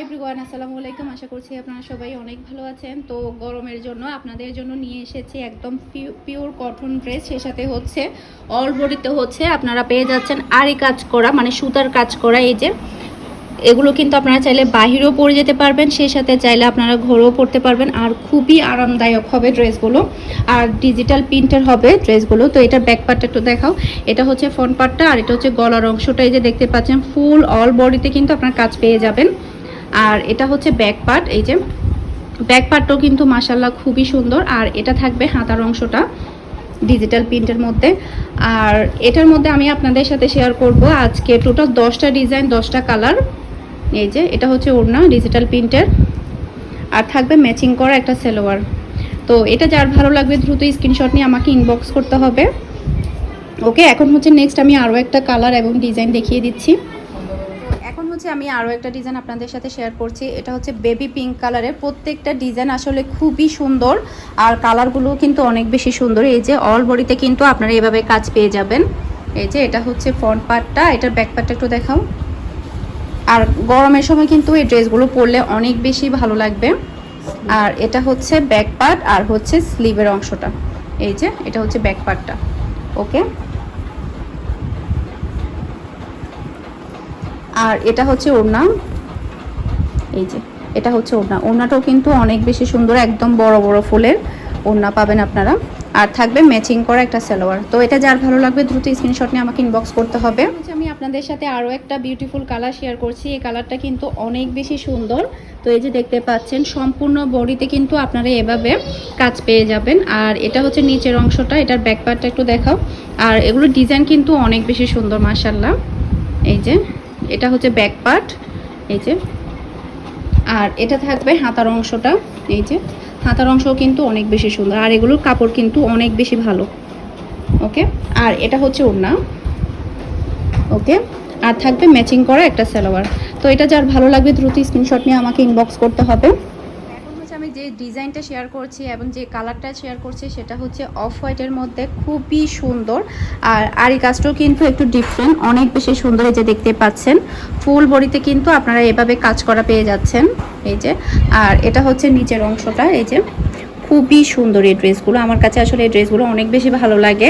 High ব্রিগান আসসালামু আলাইকুম। আশা করছি আপনারা সবাই অনেক ভালো আছেন। তো গরমের জন্য আপনাদের জন্য নিয়ে এসেছি একদম পিওর কটন ড্রেস সে সাথে হচ্ছে অল বডিতে হচ্ছে আপনারা পেয়ে যাচ্ছেন আরি কাজ করা মানে সুতার কাজ করা। এই যে এগুলো কিন্তু আপনারা চাইলে বাহিরেও পরে যেতে পারবেন। সেই সাথে চাইলে আপনারা ঘরেও পরতে পারবেন। আর খুবই আরামদায়ক হবে ড্রেসগুলো আর ডিজিটাল প্রিন্টের হবে ড্রেসগুলো তো এটা ব্যাক পার্টটা একটু দেখাও। এটা হচ্ছে ফ্রন্ট পার্টটা আর এটা হচ্ছে গলার অংশটা। এই যে দেখতে পাচ্ছেন ফুল অল বডিতে কিন্তু আপনার কাজ পেয়ে যাবেন। আর এটা হচ্ছে ব্যাক পার্ট এই যে ব্যাক পার্টটাও কিন্তু মাসাল্লাহ খুবই সুন্দর। আর এটা থাকবে হাতার অংশটা ডিজিটাল প্রিন্টের মধ্যে। আর এটার মধ্যে আমি আপনাদের সাথে শেয়ার করব আজকে টোটাল দশটা ডিজাইন দশটা কালার এই যে এটা হচ্ছে ওড়না ডিজিটাল প্রিন্টের আর থাকবে ম্যাচিং করা একটা সেলোয়ার। তো এটা যার ভালো লাগবে দ্রুত স্ক্রিনশট নিয়ে আমাকে ইনবক্স করতে হবে। ওকে এখন হচ্ছে নেক্সট আমি আরও একটা কালার এবং ডিজাইন দেখিয়ে দিচ্ছি। এখন হচ্ছে আমি আরও একটা ডিজাইন আপনাদের সাথে শেয়ার করছি। এটা হচ্ছে বেবি পিঙ্ক কালারের প্রত্যেকটা ডিজাইন আসলে খুবই সুন্দর। আর কালারগুলো কিন্তু অনেক বেশি সুন্দর। এই যে অল বডিতে কিন্তু আপনারা এভাবে কাজ পেয়ে যাবেন। এই যে এটা হচ্ছে ফ্রন্ট পার্টটা এটার ব্যাক পার্টটা একটু দেখাও। আর গরমের সময় কিন্তু এই ড্রেসগুলো পরলে অনেক বেশি ভালো লাগবে। আর এটা হচ্ছে ব্যাক পার্ট আর হচ্ছে স্লিভের অংশটা। এই যে, এটা হচ্ছে ব্যাক পার্টটা ওকে আর এটা হচ্ছে ওড়না। এই যে, এটা হচ্ছে ওড়না। ওড়নাটাও কিন্তু অনেক বেশি সুন্দর, একদম বড় বড় ফুলের ওড়না পাবেন আপনারা। আর থাকবে ম্যাচিং করা একটা সালোয়ার। তো এটা যার ভালো লাগবে দ্রুত স্ক্রিনশট নিয়ে আমাকে ইনবক্স করতে হবে। আমি আপনাদের সাথে আরও একটা বিউটিফুল কালার শেয়ার করছি। এই কালারটা কিন্তু অনেক বেশি সুন্দর। তো এই যে দেখতে পাচ্ছেন, সম্পূর্ণ বডিতে কিন্তু আপনারা এভাবে কাজ পেয়ে যাবেন। আর এটা হচ্ছে নিচের অংশটা, এটার ব্যাক পার্টটা একটু দেখাও। আর এগুলো ডিজাইন কিন্তু অনেক বেশি সুন্দর মার্শাল্লাহ এই যে এটা হচ্ছে ব্যাক পার্ট এই যে। আর এটা থাকবে হাতার অংশটা, এই যে। হাতার অংশও কিন্তু অনেক বেশি সুন্দর, আর এগুলোর কাপড় কিন্তু অনেক বেশি ভালো। ওকে? আর এটা হচ্ছে ওড়না। ওকে? আর থাকবে ম্যাচিং করা একটা সালোয়ার। তো এটা যার ভালো লাগবে দ্রুত স্ক্রিনশট নিয়ে আমাকে ইনবক্স করতে হবে। যে ডিজাইনটা শেয়ার করছি এবং যে কালারটা শেয়ার করছি সেটা হচ্ছে অফ হোয়াইটের মধ্যে খুবই সুন্দর। আর আরি কাজটাও কিন্তু একটু ডিফারেন্ট অনেক বেশি সুন্দর এই যে দেখতে পাচ্ছেন। ফুল বডিতে কিন্তু আপনারা এভাবে কাজ করা পেয়ে যাচ্ছেন, এই যে। আর এটা হচ্ছে নিচের অংশটা, এই যে। খুবই সুন্দর এই ড্রেসগুলো, আমার কাছে আসলে এই ড্রেসগুলো অনেক বেশি ভালো লাগে।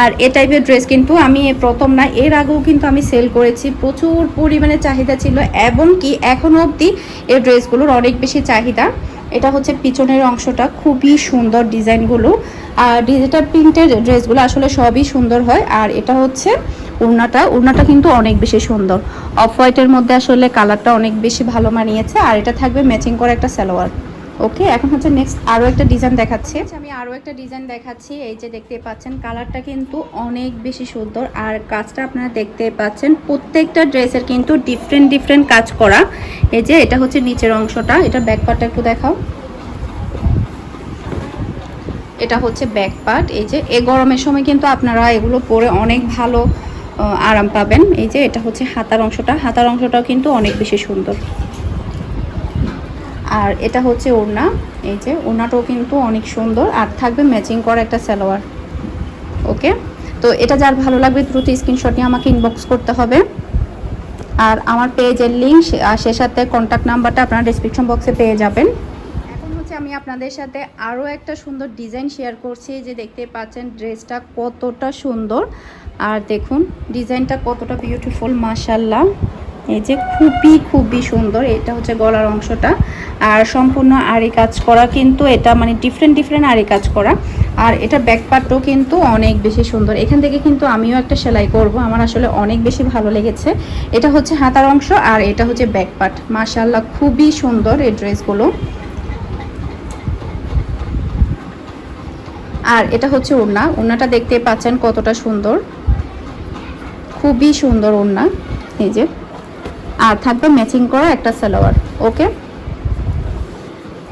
আর এ টাইপের ড্রেস কিন্তু আমি প্রথম না, এর আগেও কিন্তু আমি সেল করেছি। প্রচুর পরিমাণে চাহিদা ছিল, এবং কি এখনও অবধি এই ড্রেসগুলোর অনেক বেশি চাহিদা। এটা হচ্ছে পিছনের অংশটা, খুবই সুন্দর ডিজাইনগুলো। আর ডিজিটাল প্রিন্টের ড্রেসগুলো আসলে সবই সুন্দর হয়। আর এটা হচ্ছে উড়নাটা। উড়নাটা কিন্তু অনেক বেশি সুন্দর। অফ হোয়াইটের মধ্যে আসলে কালারটা অনেক বেশি ভালো মানিয়েছে। আর এটা থাকবে ম্যাচিং করা একটা সালোয়ার। ওকে এখন হচ্ছে নেক্সট আরও একটা ডিজাইন দেখাচ্ছি। আমি আরও একটা ডিজাইন দেখাচ্ছি। এই যে দেখতে পাচ্ছেন কালারটা কিন্তু অনেক বেশি সুন্দর। আর কাজটা আপনারা দেখতে পাচ্ছেন, প্রত্যেকটা ড্রেসের কিন্তু ডিফারেন্ট ডিফারেন্ট কাজ করা। এই যে, এটা হচ্ছে নিচের অংশটা। এটা ব্যাক পার্টটা একটু দেখাও। এটা হচ্ছে ব্যাক পার্ট এই যে এ গরমের সময় কিন্তু আপনারা এগুলো পরে অনেক ভালো আরাম পাবেন। এই যে, এটা হচ্ছে হাতার অংশটা। হাতার অংশটাও কিন্তু অনেক বেশি সুন্দর। আর এটা হচ্ছে ওড়না। এই যে, ওড়নাটাও কিন্তু অনেক সুন্দর আর থাকবে ম্যাচিং করা একটা সালোয়ার। ওকে? তো এটা যার ভালো লাগবে দ্রুত স্ক্রিনশট নিয়ে আমাকে ইনবক্স করতে হবে। আর আমার পেজের লিঙ্ক আর সে সাথে কন্ট্যাক্ট নাম্বারটা আপনারা ডিসক্রিপশন বক্সে পেয়ে যাবেন। এখন হচ্ছে আমি আপনাদের সাথে আরও একটা সুন্দর ডিজাইন শেয়ার করছি। যে দেখতে পাচ্ছেন ড্রেসটা কতটা সুন্দর। আর দেখুন ডিজাইনটা কতটা বিউটিফুল মাশাল্লাহ এই যে খুবই খুবই সুন্দর, এটা হচ্ছে গলার অংশটা। আর সম্পূর্ণ আরি কাজ করা কিন্তু এটা মানে ডিফারেন্ট ডিফারেন্ট আরি কাজ করা। আর এটা ব্যাক পার্টও কিন্তু অনেক বেশি সুন্দর। এখান থেকে কিন্তু আমিও একটা সেলাই করব, আমার আসলে অনেক বেশি ভালো লেগেছে। এটা হচ্ছে হাতার অংশ আর এটা হচ্ছে ব্যাক পার্ট মাশাল্লাহ খুবই সুন্দর এই ড্রেসগুলো। আর এটা হচ্ছে ওড়না। ওড়নাটা দেখতে পাচ্ছেন কতটা সুন্দর। খুবই সুন্দর ওড়না। এই যে আর থাকবে ম্যাচিং করা একটা সালোয়ার ওকে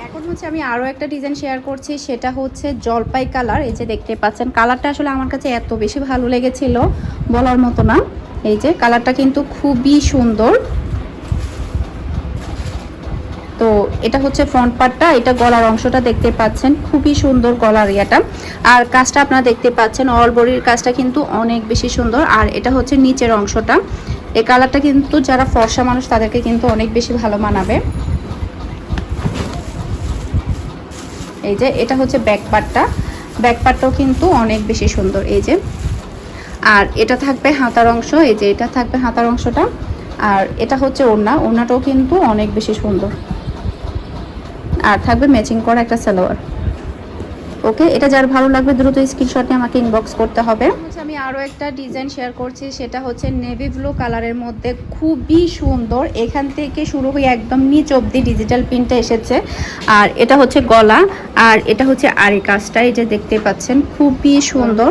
এখন হচ্ছে আমি আরও একটা ডিজাইন শেয়ার করছি, সেটা হচ্ছে জলপাই কালার এই যে দেখতে পাচ্ছেন। কালারটা আসলে আমার কাছে এত বেশি ভালো লেগেছিল বলার মতো না। এই যে কালারটা কিন্তু খুবই সুন্দর। তো এটা হচ্ছে ফ্রন্ট পার্টটা এটা গলার অংশটা দেখতে পাচ্ছেন, খুবই সুন্দর গলার ইয়াটা। আর কাজটা আপনারা দেখতে পাচ্ছেন, অল বডির কাজটা কিন্তু অনেক বেশি সুন্দর। আর এটা হচ্ছে নিচের অংশটা। এই কালারটা কিন্তু যারা ফর্সা মানুষ, তাদেরকে কিন্তু অনেক বেশি ভালো মানাবে। এই যে, এটা হচ্ছে ব্যাক পার্টটা ব্যাক পার্টটাও কিন্তু অনেক বেশি সুন্দর, এই যে। আর এটা থাকবে হাতার অংশ, এই যে, এটা থাকবে হাতার অংশটা। আর এটা হচ্ছে ওড়না, ওড়নাটাও কিন্তু অনেক বেশি সুন্দর। আর থাকবে ম্যাচিং করা একটা সালোয়ার। ওকে এটা যার ভালো লাগবে দ্রুত স্ক্রিনশট আমাকে ইনবক্স করতে হবে। আমি আরও একটা ডিজাইন শেয়ার করছি, সেটা হচ্ছে নেভি ব্লু কালারের মধ্যে খুবই সুন্দর। এখান থেকে শুরু হয়ে একদম নিচ অবধি ডিজিটাল প্রিন্টটা এসেছে। আর এটা হচ্ছে গলা, আর এটা হচ্ছে আরি কাজটা, এই যে দেখতে পাচ্ছেন, খুবই সুন্দর।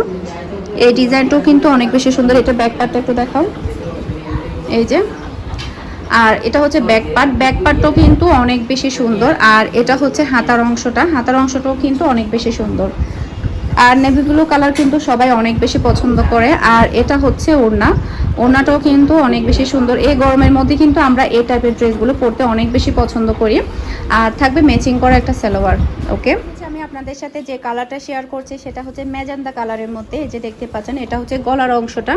এই ডিজাইনটাও কিন্তু অনেক বেশি সুন্দর। এটা ব্যাক একটু দেখাও। এই যে আর এটা হচ্ছে ব্যাক পার্ট ব্যাক পার্টটাও কিন্তু অনেক বেশি সুন্দর। আর এটা হচ্ছে হাতার অংশটা। হাতার অংশটাও কিন্তু অনেক বেশি সুন্দর। আর নেভি ব্লু কালার কিন্তু সবাই অনেক বেশি পছন্দ করে। আর এটা হচ্ছে ওড়না। ওড়নাটাও কিন্তু অনেক বেশি সুন্দর। এই গরমের মধ্যে কিন্তু আমরা এই টাইপের ড্রেসগুলো পরতে অনেক বেশি পছন্দ করি। আর থাকবে ম্যাচিং করা একটা সালোয়ার ওকে আপনাদের সাথে যে কালারটা শেয়ার করছি সেটা হচ্ছে ম্যাজেন্ডা কালারের মধ্যে, এই যে দেখতে পাচ্ছেন, এটা হচ্ছে গলার অংশটা।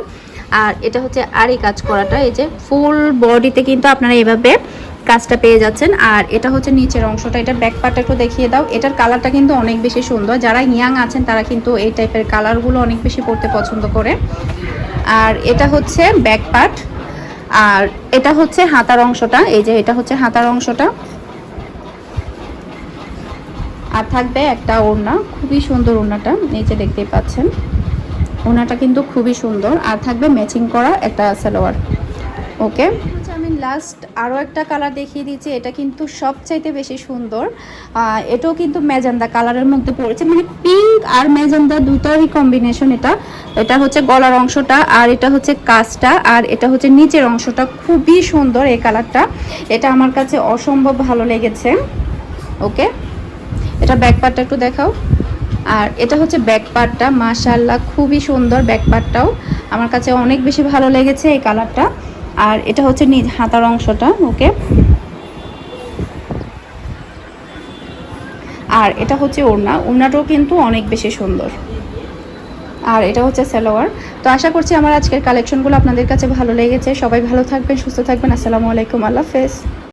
আর এটা হচ্ছে আরি কাজ করাটা, এই যে ফুল বডিতে কিন্তু আপনারা এভাবে কাজটা পেয়ে যাচ্ছেন। আর এটা হচ্ছে নিচের অংশটা, এটা ব্যাক পার্টটা একটু দেখিয়ে দাও। এটার কালারটা কিন্তু অনেক বেশি সুন্দর। যারা ইয়াং আছেন, তারা কিন্তু এই টাইপের কালারগুলো অনেক বেশি পড়তে পছন্দ করে। আর এটা হচ্ছে ব্যাক পার্ট আর এটা হচ্ছে হাতার অংশটা, এই যে এটা হচ্ছে হাতার অংশটা। আর থাকবে একটা ওড়না, খুবই সুন্দর ওড়নাটা নিচে দেখতেই পাচ্ছেন। ওড়নাটা কিন্তু খুবই সুন্দর, আর থাকবে ম্যাচিং করা একটা সালোয়ার। ওকে আমি লাস্ট আরও একটা কালার দেখিয়ে দিচ্ছি, এটা কিন্তু সবচাইতে বেশি সুন্দর। এটাও কিন্তু ম্যাজেন্ডা কালারের মধ্যে পড়েছে মানে পিঙ্ক আর ম্যাজেন্ডা দুটারই কম্বিনেশন এটা। এটা হচ্ছে গলার অংশটা, আর এটা হচ্ছে কাজটা, আর এটা হচ্ছে নিচের অংশটা, খুবই সুন্দর এই কালারটা এটা আমার কাছে অসম্ভব ভালো লেগেছে। ওকে এটা ব্যাক পার্টটা একটু দেখাও। আর এটা হচ্ছে ব্যাক পার্টটা মাশাল্লাহ খুবই সুন্দর ব্যাক পার্টটাও আমার কাছে অনেক বেশি ভালো লেগেছে এই কালারটা আর এটা হচ্ছে নিজ হাতার অংশটা, ওকে? আর এটা হচ্ছে ওড়না। ওড়নাটাও কিন্তু অনেক বেশি সুন্দর। আর এটা হচ্ছে সালোয়ার। তো আশা করছি আমার আজকের কালেকশনগুলো আপনাদের কাছে ভালো লেগেছে। সবাই ভালো থাকবেন, সুস্থ থাকবেন। আসসালামু আলাইকুম। আল্লাহ হাফেজ।